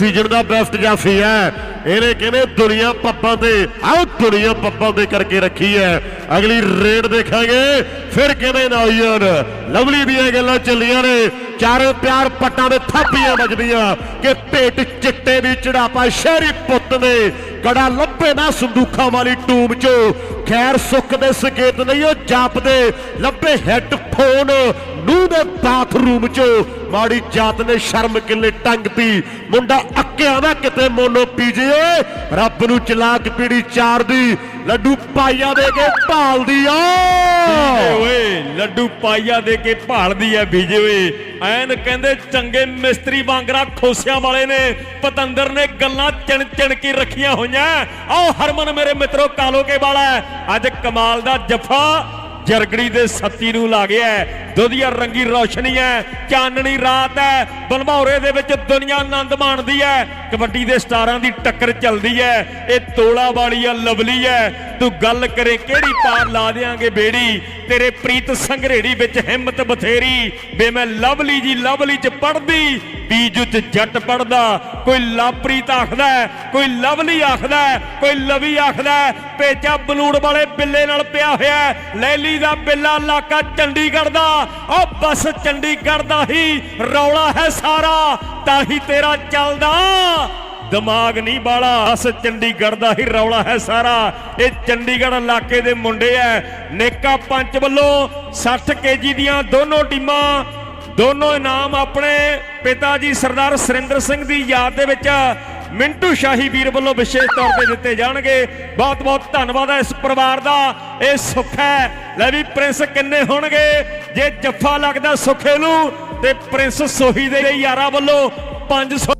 Season ਦਾ best ਜਾਫੀ ਹੈ। ਇਹਨੇ ਕਹਿੰਦੇ ਦੁਨੀਆ ਪੱਬਾਂ ਤੇ, ਆਹ ਦੁਨੀਆ ਪੱਬਾਂ ਤੇ ਕਰਕੇ ਰੱਖੀ ਹੈ। ਅਗਲੀ ਰੇਡ ਦੇਖਾਂਗੇ। ਫਿਰ ਕਹਿੰਦੇ ਨੌਜਵਾਨ ਲਵਲੀ ਦੀਆਂ ਗੱਲਾਂ ਚੱਲੀਆਂ ਨੇ। ਚਾਰੇ ਪਿਆਰ ਪੱਟਾਂ ਦੇ ਥਾਪੀਆਂ ਵੱਜਦੀਆਂ। ਕਿ ਭੇਟ ਚਿੱਟੇ ਦੀ ਚੜਾਪਾ ਸ਼ਹਿਰੀ ਪੁੱਤ ਨੇ। ਕੜਾ ਲੱਭੇ ਨਾ ਸੰਦੂਖਾਂ ਵਾਲੀ ਟੂਮ ਚੋਂ। ਖੈਰ ਸੁੱਖ ਦੇ ਸੰਕੇਤ ਲਈ ਉਹ ਜਾਪਦੇ ਲੱਭੇ ਹੈੱਡਫੋਨ ਨੂੰ ਦੇ ਬਾਥਰੂਮ ਚੋਂ ਮਾੜੀ ਜਾਤ ਨੇ ਸ਼ਰਮ ਕਿੱਲੇ ਟੰਗਤੀ ਮੁੰਡਾ ਅੱਕਿਆ ਨਾ ਕਿਤੇ ਮੋਨੋ ਪੀਜੇ। ਰੱਬ ਨੂੰ ਚਲਾਕ ਪੀੜੀ ਚਾਰ ਦੀ ਲੱਡੂ ਪਾਈਆ ਦੇ ਕੇ ਭਾਲਦੀ ਆ ਓਏ, ਲੱਡੂ ਪਾਈਆ ਦੇ ਕੇ ਭਾਲਦੀ ਐ ਬੀਜੇ ਓਏ। ਐਨ ਕਹਿੰਦੇ ਚੰਗੇ ਮਿਸਤਰੀ ਵਾਂਗਰਾ ਖੋਸਿਆਂ ਵਾਲੇ ਨੇ। ਪਤੰਦਰ ਨੇ ਗੱਲਾਂ ਚਿਣ ਚਿਣ ਕੇ ਰੱਖੀਆਂ ਹੋਈਆਂ। ਆਓ ਹਰਮਨ ਮੇਰੇ ਮਿੱਤਰੋ ਕਾਲੋ ਕੇ ਵਾਲਾ ਅੱਜ ਕਮਾਲ ਦਾ ਜਫਾ ਜਰਗੜੀ ਦੇ ਸੱਤੀ ਨੂੰ ਲਾ ਗਿਆ ਦੁਧੀਆ ਰੰਗੀ ਰੌਸ਼ਨੀ ਹੈ। ਚਾਨਣੀ ਰਾਤ ਹੈ। ਬਲਮੌਰੇ ਦੇ ਵਿੱਚ ਦੁਨੀਆ ਆਨੰਦ ਮਾਣਦੀ ਹੈ। ਕਬੱਡੀ ਦੇ ਸਟਾਰਾਂ ਦੀ ਟੱਕਰ ਚੱਲਦੀ ਹੈ। ਇਹ ਤੋਲਾ ਵਾਲੀ ਆ ਲਵਲੀ ਹੈ। ਤੂੰ ਗੱਲ ਕਰੇ ਕਿਹੜੀ ਪਾਰ ਲਾ ਦੇਾਂਗੇ ਬੇੜੀ? ਤੇਰੇ ਪ੍ਰੀਤ ਸੰਘਰੇੜੀ ਵਿੱਚ ਹਿੰਮਤ ਬਥੇਰੀ। ਬੇ ਮੈਂ ਲਵਲੀ ਜੀ ਲਵਲੀ ਚ ਪੜਦੀ ਬੀਜ ਚ ਜੱਟ ਪੜਦਾ, ਕੋਈ ਲਾਪ੍ਰੀਤ ਆਖਦਾ, ਕੋਈ ਲਵਲੀ ਆਖਦਾ, ਕੋਈ ਲਵੀ ਆਖਦਾ, ਪੇਚਾ ਬਲੂੜ ਵਾਲੇ ਬਿੱਲੇ ਨਾਲ ਪਿਆ ਹੋਇਆ, ਲੈਲੀ ਦਾ ਬਿੱਲਾ ਇਲਾਕਾ ਚੰਡੀਗੜ੍ਹ ਦਾ ਉਹ ਬਸ ਚੰਡੀਗੜ੍ਹ ਦਾ ਹੀ ਰੌਲਾ ਹੈ ਸਾਰਾ, ਤਾਂ ਹੀ ਤੇਰਾ ਚੱਲਦਾ। ਦਿਮਾਗ ਨਹੀਂ ਬਾਲਾ ਅਸ ਚੰਡੀਗੜ੍ਹ ਦਾ ਹੀ ਰੌਲਾ ਹੈ ਸਾਰਾ। ਇਹ ਚੰਡੀਗੜ੍ਹ ਇਲਾਕੇ ਦੇ ਮੁੰਡੇ ਐ, ਨੇਕਾ ਪੰਚ ਵੱਲੋਂ 60 ਕੇਜੀ ਦੀਆਂ ਦੋਨੋਂ ਟੀਮਾਂ, ਦੋਨੋਂ ਇਨਾਮ ਆਪਣੇ ਪਿਤਾ ਜੀ ਸਰਦਾਰ ਸੁਰਿੰਦਰ ਸਿੰਘ ਦੀ ਯਾਦ ਦੇ ਵਿੱਚ ਮਿੰਟੂ ਸ਼ਾਹੀ ਵੀਰ ਵੱਲੋਂ ਵਿਸ਼ੇਸ਼ ਤੌਰ ਤੇ ਦਿੱਤੇ ਜਾਣਗੇ। ਬਹੁਤ ਬਹੁਤ ਧੰਨਵਾਦ ਹੈ ਇਸ ਪਰਿਵਾਰ ਦਾ। ਇਹ ਸੁੱਖ ਹੈ। ਲੈ ਵੀ ਪ੍ਰਿੰਸ ਕਿੰਨੇ ਹੋਣਗੇ? ਜੇ ਜੱਫਾ ਲੱਗਦਾ ਸੁੱਖੇ ਨੂੰ ਤੇ ਪ੍ਰਿੰਸ ਸੋਹੀ ਦੇ ਯਾਰਾਂ ਵੱਲੋਂ 500